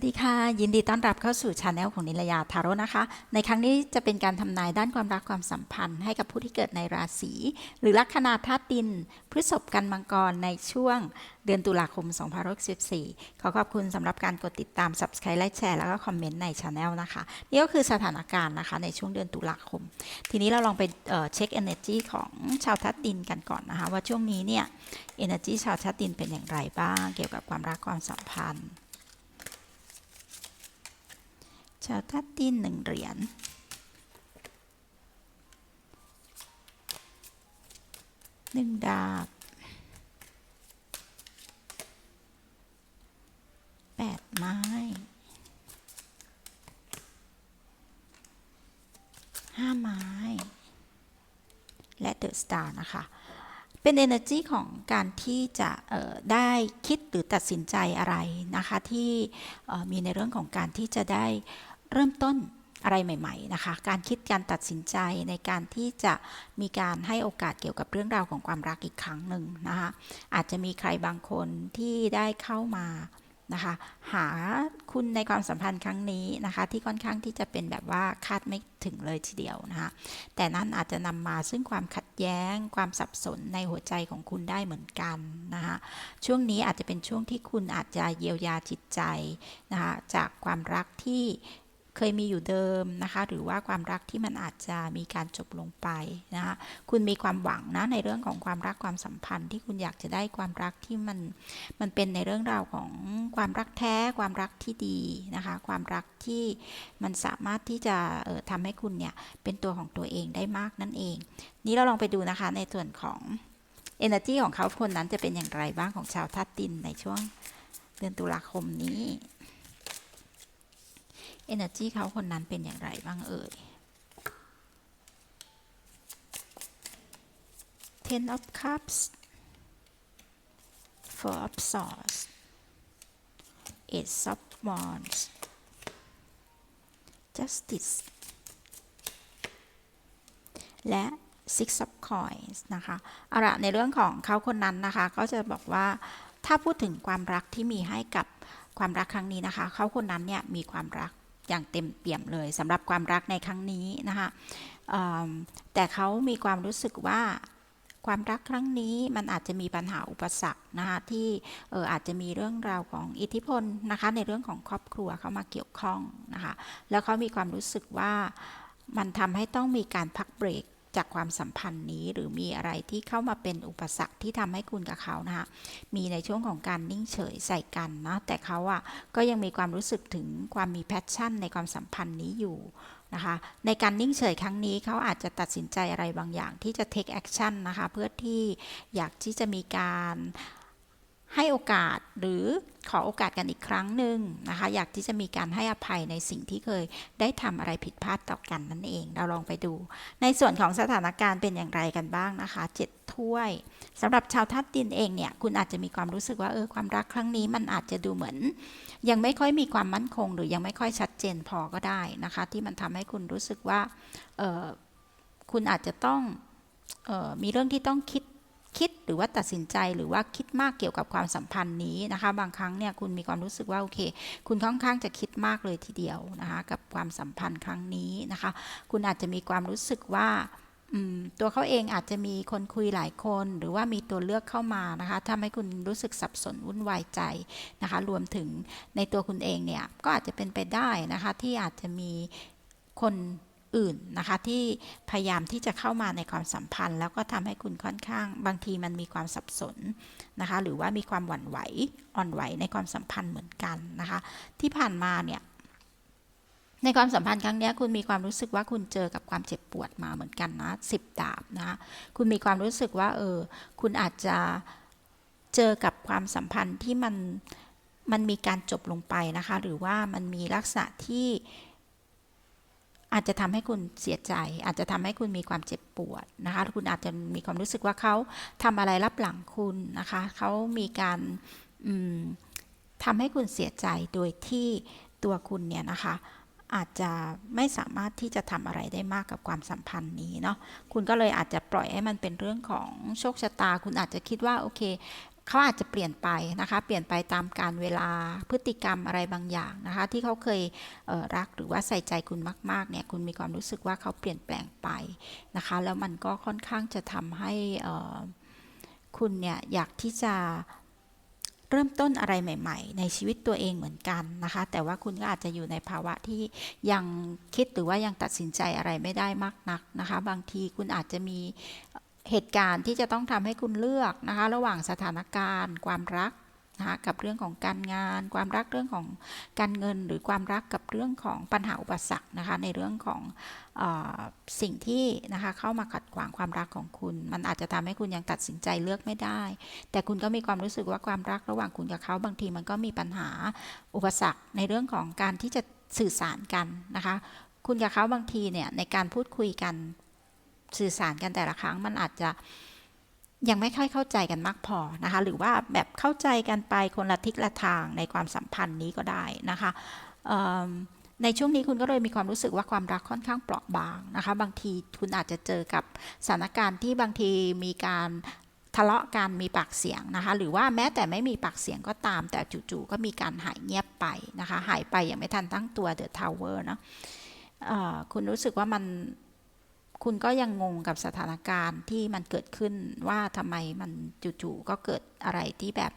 สวัสดีค่ะ ยินดีต้อนรับเข้าสู่ช anel ของนิลยาทาโร่นะคะ ในครั้งนี้จะเป็นการทำนายด้านความรักความสัมพันธ์ ให้กับผู้ที่เกิดในราศีหรือลัคนาธาตุดิน พฤษภกันมังกรในช่วงเดือนตุลาคม 2564 ขอขอบคุณสำหรับการกดติดตาม subscribe ไลค์แชร์แล้วก็คอมเมนต์ในช anel นะคะ นี่ก็คือสถานการณ์นะคะในช่วงเดือนตุลาคม ทีนี้เราลองไปเเช็ค energy ของชาวธาตุดินกันก่อนนะคะ ว่าช่วงนี้เนี่ย energy ชาวธาตุดินเป็นอย่างไรบ้าง เกี่ยวกับความรักความสัมพันธ์ ชาวธาตุดินหนึ่งเหรียญหนึ่งดาบแปดไม้ห้าไม้ และเดอะสตาร์นะคะ เป็น energy ของการที่จะได้คิดหรือตัดสินใจอะไรนะคะ ที่มีในเรื่องของการที่จะได้ เริ่มต้นอะไรใหม่ ๆ นะคะ การคิดการตัดสินใจในการที่จะมีการให้โอกาสเกี่ยวกับเรื่องราวของความรักอีกครั้งหนึ่งนะคะ อาจจะมีใครบางคนที่ได้เข้ามานะคะหาคุณในความสัมพันธ์ครั้งนี้นะคะ ที่ค่อนข้างที่จะเป็นแบบว่าคาดไม่ถึงเลยทีเดียวนะคะแต่นั่นอาจจะนำมาซึ่งความขัดแย้ง ความสับสนในหัวใจของคุณได้เหมือนกันนะคะช่วงนี้อาจจะเป็นช่วงที่คุณอาจจะเยียวยาจิตใจนะคะจากความรักที่ เคยมีอยู่เดิมนะคะ หรือว่าความรักที่มันอาจจะมีการจบลงไปนะคะคุณมีความหวังนะในเรื่องของความรักความสัมพันธ์ ที่คุณอยากจะได้ความรักที่มันมันเป็นในเรื่องราวของความรักแท้ ความรักที่ดีนะคะ ความรักที่มันสามารถที่จะเอ่อทำให้คุณเนี่ยเป็นตัวของตัวเองได้มากนั่นเอง นี้เราลองไปดูนะคะในส่วนของ energy ของเขาคนนั้นจะเป็นอย่างไรบ้างของชาวธาตุดินในช่วงเดือนตุลาคมนี้ energy เขาคนนั้นเป็นอย่างไรบ้างเอ่ย ten of cups four of swords ace of wands justice และ six of coins นะคะเอาละในเรื่องของเขาคนนั้นนะคะ ก็จะบอกว่าถ้าพูดถึงความรักที่มีให้กับความรักครั้งนี้นะคะ เขาคนนั้นเนี่ยมีความรัก อย่างเต็มเปี่ยมเลยสำหรับความรักในครั้งนี้นะคะแต่เขามีความรู้สึกว่าความรักครั้งนี้มันอาจจะมีปัญหาอุปสรรคนะคะที่เอออาจจะมีเรื่องราวของอิทธิพลนะคะในเรื่องของครอบครัวเข้ามาเกี่ยวข้องนะคะแล้วเขามีความรู้สึกว่ามันทำให้ต้องมีการพักเบรก จากความสัมพันธ์นี้หรือมีอะไรที่เข้ามาเป็นอุปสรรคที่ทำให้คุณกับเขานะคะมีในช่วงของการนิ่งเฉยใส่กันนะแต่เขาอะ่ะก็ยังมีความรู้สึกถึงความมีแพชชั่นในความสัมพันธ์นี้อยู่นะคะในการนิ่งเฉยครั้งนี้เขาอาจจะตัดสินใจอะไรบางอย่างที่จะ take action นะคะเพื่อที่อยากที่จะมีการ ให้โอกาสหรือขอโอกาสกันอีกครั้งหนึ่งนะคะ อยากที่จะมีการให้อภัยในสิ่งที่เคยได้ทำอะไรผิดพลาดต่อกันนั่นเอง เราลองไปดู ในส่วนของสถานการณ์เป็นอย่างไรกันบ้างนะคะเจ็ดถ้วยสำหรับชาวธาตุดินเองเนี่ยคุณอาจจะมีความรู้สึกว่าเออความรักครั้งนี้มันอาจจะดูเหมือน ยังไม่ค่อยมีความมั่นคง หรือยังไม่ค่อยชัดเจนพอก็ได้นะคะ ที่มันทำให้คุณรู้สึกว่าเออคุณอาจจะต้องออมีเรื่องที่ต้องคิด คิดหรือว่าตัดสินใจหรือว่าคิดมากเกี่ยวกับความสัมพันธ์นี้นะคะ บางครั้งเนี่ยคุณมีความรู้สึกว่าโอเค คุณค่อนข้างจะคิดมากเลยทีเดียวนะคะ กับความสัมพันธ์ครั้งนี้นะคะ คุณอาจจะมีความรู้สึกว่าตัวเขาเองอาจจะมีคนคุยหลายคน หรือว่ามีตัวเลือกเข้ามานะคะทำให้คุณรู้สึกสับสนวุ่นวายใจนะคะ รวมถึงในตัวคุณเองเนี่ยก็อาจจะเป็นไปได้นะคะ ที่อาจจะมีคน อื่นนะคะที่พยายามที่จะเข้ามาในความสัมพันธ์ แล้วก็ทำให้คุณค่อนข้าง บางทีมันมีความสับสนนะคะหรือว่ามีความหวั่นไหวอ่อนไหวในความสัมพันธ์เหมือนกันนะคะที่ผ่านมาเนี่ยในความสัมพันธ์ครั้งนี้คุณมีความรู้สึกว่าคุณเจอกับความเจ็บปวดมาเหมือนกันนะสิบดาบนะคุณมีความรู้สึกว่าเออคุณอาจจะเจอกับความสัมพันธ์ที่มันมันมีการจบลงไปนะคะ หรือว่ามันมีลักษณะที่ อาจจะทำให้คุณเสียใจ อาจจะทำให้คุณมีความเจ็บปวดนะคะคุณอาจจะมีความรู้สึกว่าเขาทำอะไรรับหลังคุณนะคะเขามีการอืมทำให้คุณเสียใจโดยที่ตัวคุณเนี่ยนะคะอาจจะไม่สามารถที่จะทำอะไรได้มากกับความสัมพันธ์นี้เนาะคุณก็เลยอาจจะปล่อยให้มันเป็นเรื่องของโชคชะตา คุณอาจจะคิดว่าโอเค เขาอาจจะเปลี่ยนไปนะคะ เปลี่ยนไปตามการเวลาพฤติกรรมอะไรบางอย่างนะคะ ที่เขาเคยเรักหรือว่าใส่ใจคุณมากๆเนี่ยคุณมีความรู้สึกว่าเขาเปลี่ยนแปลงไปนะคะ แล้วมันก็ค่อนข้างจะทำให้คุณเนี่ยอยากที่จะเริ่มต้นอะไรใหม่ ๆ ในชีวิตตัวเองเหมือนกันนะคะ แต่ว่าคุณก็อาจจะอยู่ในภาวะที่ยังคิดหรือว่ายังตัดสินใจอะไรไม่ได้มากนักนะคะ บางทีคุณอาจจะมี เหตุการณ์ที่จะต้องทำให้คุณเลือกนะคะ ระหว่างสถานการณ์ ความรักนะคะกับเรื่องของการงาน ความรักเรื่องของการเงิน หรือความรักกับเรื่องของปัญหาอุปสรรคนะคะ ในเรื่องของออสิ่งที่นะคะเข้ามาขัดขวางความรักของคุณ มันอาจจะทำให้คุณยังตัดสินใจเลือกไม่ได้ แต่คุณก็มีความรู้สึกว่าความรักระหว่างคุณกับเขาบางทีมันก็มีปัญหาอุปสรรค ในเรื่องของการที่จะสื่อสารกันนะคะ คุณกับเขาบางทีเนี่ยในการพูดคุยกัน สื่อสารกันแต่ละครั้ง มันอาจจะยังไม่ค่อยเข้าใจกันมากพอนะคะ หรือว่าแบบเข้าใจกันไปคนละทิศละทางในความสัมพันธ์นี้ก็ได้นะคะในช่วงนี้คุณก็เลยมีความรู้สึกว่าความรักค่อนข้างเปราะบางนะคะ บางทีคุณอาจจะเจอกับสถานการณ์ที่บางทีมีการทะเลาะกันมีปากเสียงนะคะ หรือว่าแม้แต่ไม่มีปากเสียงก็ตาม แต่จู่ๆก็มีการหายเงียบไปนะคะ หายไปอย่างไม่ทันตั้งตัว The Tower เนอะเอ่อคุณรู้สึกว่ามัน คุณก็ยังงงกับสถานการณ์ที่มันเกิดขึ้นว่าทำไมมันจู่ๆก็เกิดอะไรที่แบบ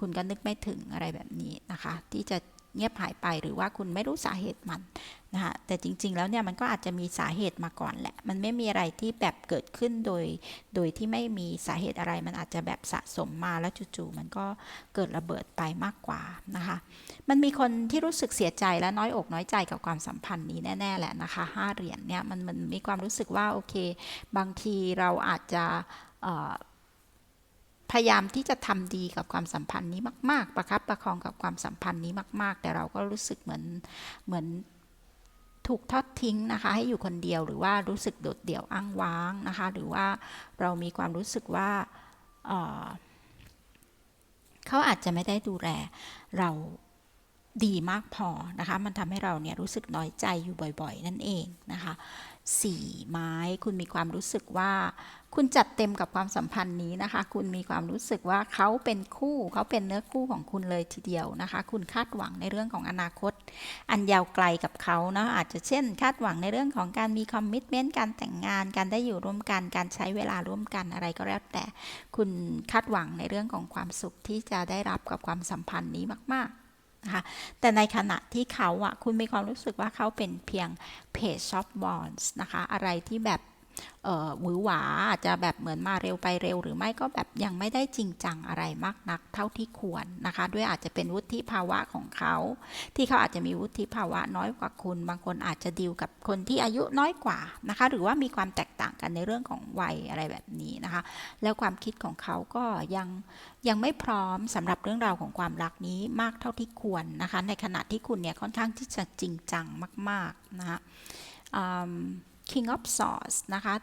คุณก็นึกไม่ถึงอะไรแบบนี้นะคะ ที่จะ เงียบหายไป หรือว่าคุณไม่รู้สาเหตุมันนะคะแต่จริง ๆ แล้วเนี่ยมันก็อาจจะมีสาเหตุมาก่อนแหละ มันไม่มีอะไรที่แบบเกิดขึ้นโดย โดยที่ไม่มีสาเหตุอะไร มันอาจจะแบบสะสมมาแล้วจู่ๆมันก็เกิดระเบิดไปมากกว่านะคะ มันมีคนที่รู้สึกเสียใจและน้อยอกน้อยใจกับความสัมพันธ์นี้แน่ๆแหละนะคะห้าเหรียญเนี่ยมันมันมีความรู้สึกว่าโอเค บางทีเราอาจจะ พยายามที่จะทำดีกับความสัมพันธ์นี้มาก ๆ ประครับประคองกับความสัมพันธ์นี้มาก ๆ แต่เราก็รู้สึกเหมือนเหมือนถูกทอดทิ้งนะคะให้อยู่คนเดียวหรือว่ารู้สึกโดดเดี่ยวอ้างว้างนะคะ หรือว่าเรามีความรู้สึกว่าเเขาอาจจะไม่ได้ดูแลเราดีมากพอนะคะ มันทำให้เราเนี่ยรู้สึกน้อยใจอยู่บ่อย ๆ นั่นเองนะคะสี่ไม้คุณมีความรู้สึกว่า คุณจัดเต็มกับความสัมพันธ์นี้นะคะ คุณมีความรู้สึกว่าเขาเป็นคู่เขาเป็นเนื้อคู่ของคุณเลยทีเดียวนะคะ คุณคาดหวังในเรื่องของอนาคต อันยาวไกลกับเขาเนาะอาจจะเช่น คาดหวังในเรื่องของการมีคอมมิชเมนต์การแต่งงาน การได้อยู่ร่วมกัน การใช้เวลาร่วมกันอะไรก็แล้วแต่ คุณคาดหวังในเรื่องของความสุขที่จะได้รับกับความสัมพันธ์นี้มาก ๆนะคะแต่ในขณะที่เขาอะคุณมีความรู้สึกว่าเขาเป็นเพียงเพจช็อปบอลส์นะคะ อะไรที่แบบ หวือหวาอาจจะแบบเหมือนมาเร็วไปเร็ว หรือไม่ก็แบบยังไม่ได้จริงจังอะไรมากนักเท่าที่ควรนะคะ ด้วยอาจจะเป็นวุฒิภาวะของเขา ที่เขาอาจจะมีวุฒิภาวะน้อยกว่าคุณ บางคนอาจจะดีลกับคนที่อายุน้อยกว่านะคะ หรือว่ามีความแตกต่างกันในเรื่องของวัยอะไรแบบนี้นะคะ แล้วความคิดของเขาก็ยังยังไม่พร้อมสำหรับเรื่องราวของความรักนี้มากเท่าที่ควรนะคะ ในขณะที่คุณเนี่ยค่อนข้างที่จะจริงจังมาก ๆนะคะ King of Swords นะคะ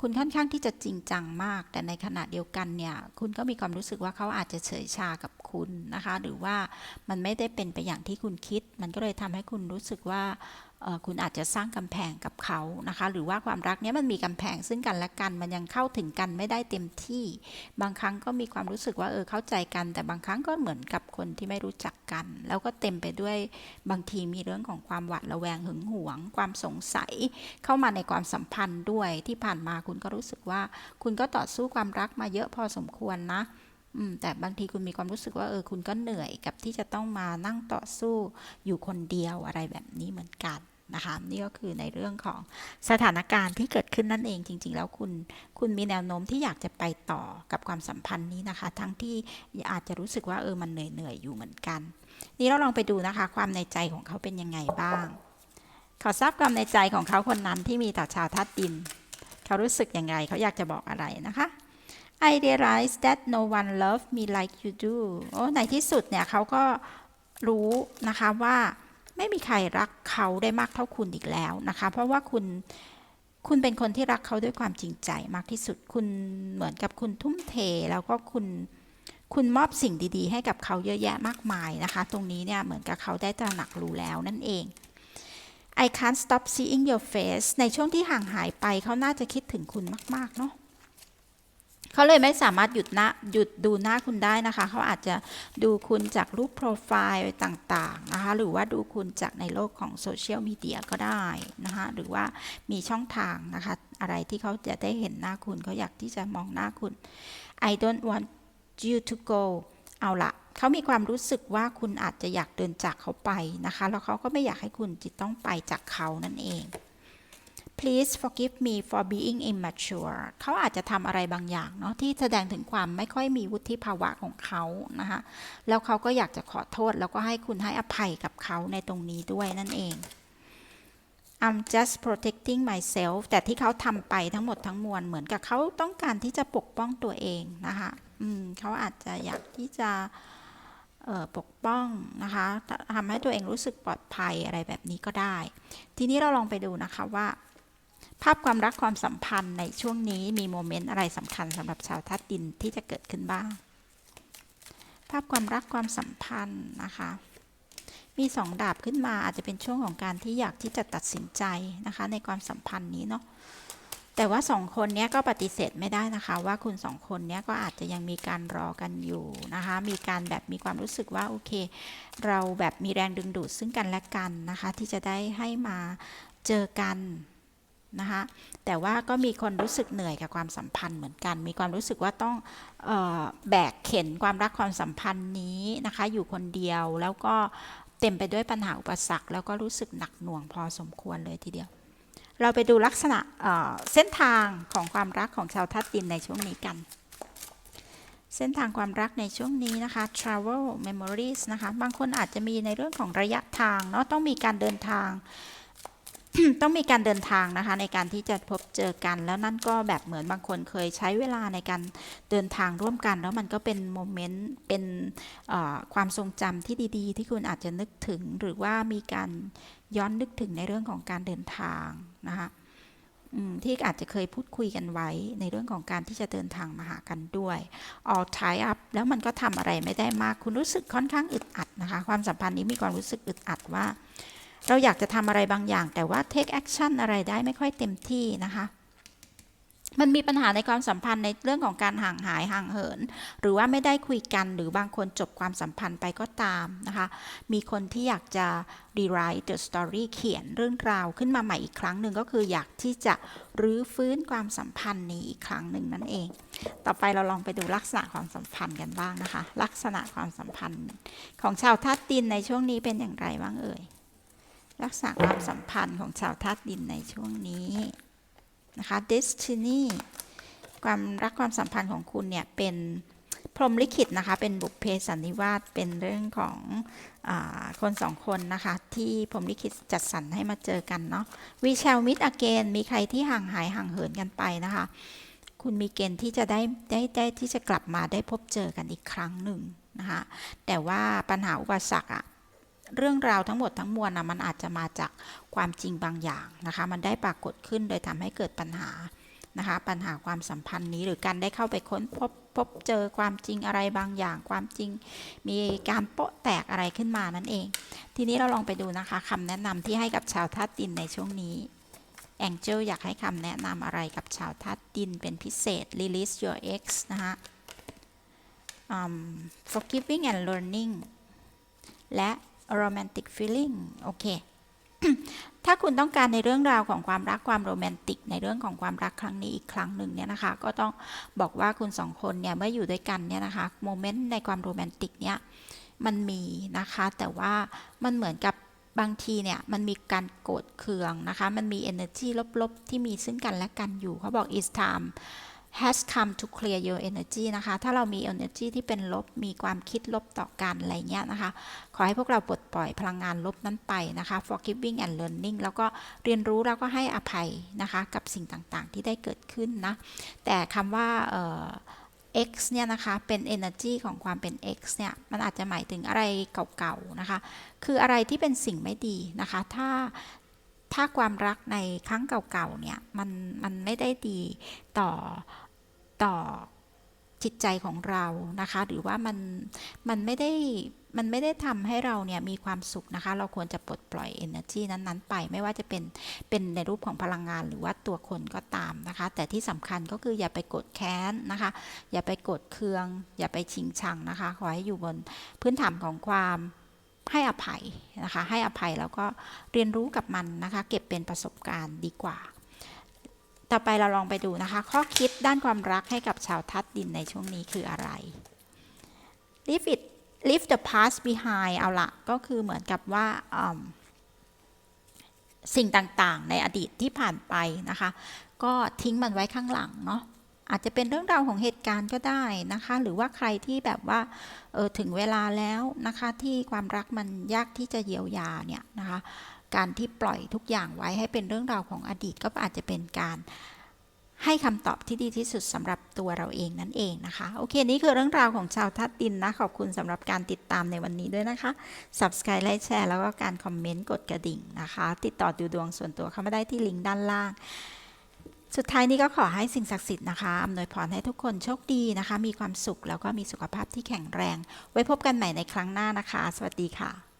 คุณค่อนข้างที่จะจริงจังมาก แต่ในขณะเดียวกันเนี่ย คุณก็มีความรู้สึกว่าเขาอาจจะเฉยชากับ คุณนะคะ หรือว่ามันไม่ได้เป็นไปอย่างที่คุณคิด มันก็เลยทำให้คุณรู้สึกว่าคุณอาจจะสร้างกำแพงกับเขานะคะ หรือว่าความรักเนี้ยมันมีกำแพงซึ่งกันและกัน มันยังเข้าถึงกันไม่ได้เต็มที่ บางครั้งก็มีความรู้สึกว่าเออเข้าใจกัน แต่บางครั้งก็เหมือนกับคนที่ไม่รู้จักกัน แล้วก็เต็มไปด้วยบางทีมีเรื่องของความหวาดระแวงหึงหวง ความสงสัย เข้ามาในความสัมพันธ์ด้วยที่ผ่านมาคุณก็รู้สึกว่า คุณก็ต่อสู้ความรักมาเยอะพอสมควรนะ แต่บางทีคุณมีความรู้สึกว่าเออคุณก็เหนื่อยกับที่จะต้องมานั่งต่อสู้อยู่คนเดียวอะไรแบบนี้เหมือนกันนะคะนี่ก็คือในเรื่องของสถานการณ์ที่เกิดขึ้นนั่นเองจริง ๆ แล้วคุณคุณมีแนวโน้มที่อยากจะไปต่อกับความสัมพันธ์นี้นะคะ ทั้งที่อาจจะรู้สึกว่าเออมันเหนื่อยๆอยู่เหมือนกัน นี่เราลองไปดูนะคะ ความในใจของเขาเป็นยังไงบ้าง ขอทราบความในใจของเขาคนนั้นที่มีต่อชาวธาตุดิน เขารู้สึกยังไงเขาอยากจะบอกอะไรนะคะ I realize that no one loves me like you do โอ้ในที่สุดเนี่ยเขาก็รู้นะคะว่าไม่มีใครรักเขาได้มากเท่าคุณอีกแล้วนะคะ เพราะว่าคุณคุณเป็นคนที่รักเขาด้วยความจริงใจมากที่สุด คุณเหมือนกับคุณทุ่มเทแล้วก็คุณคุณมอบสิ่งดีๆ ให้กับเขาเยอะแยะมากมายนะคะ ตรงนี้เนี่ยเหมือนกับเขาได้ตระหนักรู้แล้วนั่นเอง I can't stop seeing your face ในช่วงที่ห่างหายไปเขาน่าจะคิดถึงคุณมาก ๆ เนาะ เขาเลยไม่สามารถหยุดหน้าหยุดดูหน้าคุณได้นะคะ เขาอาจจะดูคุณจากรูปโปรไฟล์ต่างๆนะคะ หรือว่าดูคุณจากในโลกของโซเชียลมีเดียก็ได้นะคะ หรือว่ามีช่องทางนะคะ อะไรที่เขาจะได้เห็นหน้าคุณเขาอยากที่จะมองหน้าคุณ I don't want you to go เอาละเขามีความรู้สึกว่าคุณอาจจะอยากเดินจากเขาไปนะคะ แล้วเขาก็ไม่อยากให้คุณจะต้องไปจากเขานั่นเอง Please forgive me for being immature เขาอาจจะทำอะไรบางอย่างเนาะที่แสดงถึงความไม่ค่อยมีวุฒิภาวะของเขานะคะแล้วเขาก็อยากจะขอโทษ แล้วก็ให้คุณให้อภัยกับเขาในตรงนี้ด้วยนั่นเอง I'm just protecting myself แต่ที่เขาทำไปทั้งหมดทั้งมวลเหมือนกับเขาต้องการที่จะปกป้องตัวเองนะคะเขาอาจจะอยากที่จะปกป้องนะคะทำให้ตัวเองรู้สึกปลอดภัยอะไรแบบนี้ก็ได้ ทีนี้เราลองไปดูนะคะว่า ภาพความรักความสัมพันธ์ในช่วงนี้มีโมเมนต์อะไรสำคัญสำหรับชาวธาตุดินที่จะเกิดขึ้นบ้าง ภาพความรักความสัมพันธ์นะคะ มีสองดาบขึ้นมาอาจจะเป็นช่วงของการที่อยากที่จะตัดสินใจนะคะ ในความสัมพันธ์นี้เนาะแต่ว่าสองคนเนี้ยก็ปฏิเสธไม่ได้นะคะ ว่าคุณสองคนเนี้ยก็อาจจะยังมีการรอกันอยู่นะคะ มีการแบบมีความรู้สึกว่าโอเค เราแบบมีแรงดึงดูดซึ่งกันและกันนะคะ ที่จะได้ให้มาเจอกัน นะคะแต่ว่าก็มีคนรู้สึกเหนื่อยกับความสัมพันธ์เหมือนกัน มีความรู้สึกว่าต้องออแบกเข็นความรักความสัมพันธ์นี้นะคะอยู่คนเดียวแล้วก็เต็มไปด้วยปัญหาอุปสรรค แล้วก็รู้สึกหนักหน่วงพอสมควรเลยทีเดียว เราไปดูลักษณะเเส้นทางของความรักของชาวธาตุดินในช่วงนี้กัน เส้นทางความรักในช่วงนี้นะคะ travel memories นะคะบางคนอาจจะมีในเรื่องของระยะทางเนาะต้องมีการเดินทาง ต้องมีการเดินทางนะคะในการที่จะพบเจอกัน แล้วนั่นก็แบบเหมือนบางคนเคยใช้เวลาในการเดินทางร่วมกัน แล้วมันก็เป็นโมเมนต์เป็นความทรงจำที่ดี ๆ ที่คุณอาจจะนึกถึงหรือว่ามีการย้อนนึกถึงในเรื่องของการเดินทางนะคะที่อาจจะเคยพูดคุยกันไว้ในเรื่องของการที่จะเดินทางมาหากันด้วย all tie up แล้วมันก็ทำอะไรไม่ได้มาก คุณรู้สึกค่อนข้างอึดอัดนะคะ ความสัมพันธ์นี้มีความรู้สึกอึดอัดว่า เราอยากจะทำอะไรบางอย่าง แต่ว่า take action อะไรได้ไม่ค่อยเต็มที่นะคะมันมีปัญหาในความสัมพันธ์ในเรื่องของการห่างหายห่างเหิน หรือว่าไม่ได้คุยกันหรือบางคนจบความสัมพันธ์ไปก็ตามนะคะ มีคนที่อยากจะ rewrite the story เขียนเรื่องราวขึ้นมาใหม่อีกครั้งหนึ่งก็คืออยากที่จะรื้อฟื้นความสัมพันธ์นี้อีกครั้งหนึ่งนั่นเอง ต่อไปเราลองไปดูลักษณะความสัมพันธ์กันบ้างนะคะ ลักษณะความสัมพันธ์ของชาวธาตุดินในช่วงนี้เป็นอย่างไรบ้างเอ่ย ลักษณะความสัมพันธ์ของชาวธาตุดินในช่วงนี้นะคะ destiny ความรักความสัมพันธ์ของคุณเนี่ยเป็นพรหมลิขิตนะคะ เป็นบุพเพสันนิวาสเป็นเรื่องของอคนสองคนนะคะ ที่พรหมลิขิตจัดสรรให้มาเจอกันเนาะ we shall meet again มีใครที่ห่างหายห่างเหินกันไปนะคะ คุณมีเกณฑ์ที่จะได้ได้ได้ที่จะกลับมาได้พบเจอกันอีกครั้งหนึ่งนะคะ แต่ว่าปัญหาอุปสรรคอะ เรื่องราวทั้งหมดทั้งมวลนะมันอาจจะมาจากความจริงบางอย่างนะคะ มันได้ปรากฏขึ้นโดยทำให้เกิดปัญหานะคะ ปัญหาความสัมพันธ์นี้หรือการได้เข้าไปค้นพบพบเจอความจริงอะไรบางอย่าง ความจริง มีการโปะแตกอะไรขึ้นมานั่นเอง ทีนี้เราลองไปดูนะคะคำแนะนำที่ให้กับชาวธาตุดินในช่วงนี้แองเจลอยากให้คำแนะนำอะไรกับชาวธาตุดินเป็นพิเศษ release your ex นะคะ um, forgiving and learning และ romantic feeling โอเค ถ้าคุณต้องการในเรื่องราวของความรักความโรแมนติก ในเรื่องของความรักครั้งนี้อีกครั้งหนึ่งเนี่ยนะคะ ก็ต้องบอกว่าคุณสองคนเนี่ยเมื่ออยู่ด้วยกันเนี่ยนะคะโมเมนต์ในความโรแมนติกเนี่ยมันมีนะคะ แต่ว่ามันเหมือนกับบางทีเนี่ยมันมีการโกรธเคืองนะคะ มันมี energy ลบๆ ที่มีซึ่งกันและกันอยู่เขาบอก is time has come to clear your energy นะคะ ถ้าเรามี energy ที่เป็นลบ มีความคิดลบต่อกันอะไรเงี้ยนะคะ ขอให้พวกเราปลดปล่อยพลังงานลบนั้นไปนะคะ forgiving and learning แล้วก็เรียนรู้แล้วก็ให้อภัยนะคะ กับสิ่งต่างๆ ที่ได้เกิดขึ้นนะ แต่คำว่า X เนี่ยนะคะ เป็น energy ของความเป็น X เนี่ย มันอาจจะหมายถึงอะไรเก่าๆนะคะ คืออะไรที่เป็นสิ่งไม่ดีนะคะ ถ้าถ้าความรักในครั้งเก่าๆเนี่ย มันมันไม่ได้ดีต่อ ต่อจิตใจของเรานะคะ หรือว่ามันมันไม่ได้มันไม่ได้ทำให้เราเนี่ยมีความสุขนะคะ เราควรจะปลดปล่อย energy นั้นๆ ไป ไม่ว่าจะเป็นเป็นในรูปของพลังงานหรือว่าตัวคนก็ตามนะคะ แต่ที่สำคัญก็คืออย่าไปกดแค้นนะคะ อย่าไปกดเคือง อย่าไปชิงชังนะคะ ขอให้อยู่บนพื้นฐานของความให้อภัยนะคะ ให้อภัยแล้วก็เรียนรู้กับมันนะคะ เก็บเป็นประสบการณ์ดีกว่า ต่อไปเราลองไปดูนะคะ ข้อคิดด้านความรักให้กับชาวทัดดินในช่วงนี้คืออะไร leave it leave the past behind เอาละก็คือเหมือนกับว่าสิ่งต่างๆ ในอดีตที่ผ่านไปนะคะ ก็ทิ้งมันไว้ข้างหลังเนาะอาจจะเป็นเรื่องราวของเหตุการณ์ก็ได้นะคะ หรือว่าใครที่แบบว่าเออถึงเวลาแล้วนะคะที่ความรักมันยากที่จะเยียวยาเนี่ยนะคะ การที่ปล่อยทุกอย่างไว้ให้เป็นเรื่องราวของอดีตก็อาจจะเป็นการให้คำตอบที่ดีที่สุดสำหรับตัวเราเองนั่นเองนะคะ โอเค นี่คือเรื่องราวของชาวทัดดินนะ ขอบคุณสำหรับการติดตามในวันนี้ด้วยนะคะ Subscribe ไลค์แชร์แล้วก็การคอมเมนต์กดกระดิ่งนะคะ ติดต่อดูดวงส่วนตัวเข้ามาได้ที่ลิงก์ด้านล่าง สุดท้ายนี้ก็ขอให้สิ่งศักดิ์สิทธิ์นะคะอำนวยพรให้ทุกคนโชคดีนะคะ มีความสุขแล้วก็มีสุขภาพที่แข็งแรง ไว้พบกันใหม่ในครั้งหน้านะคะ สวัสดีค่ะ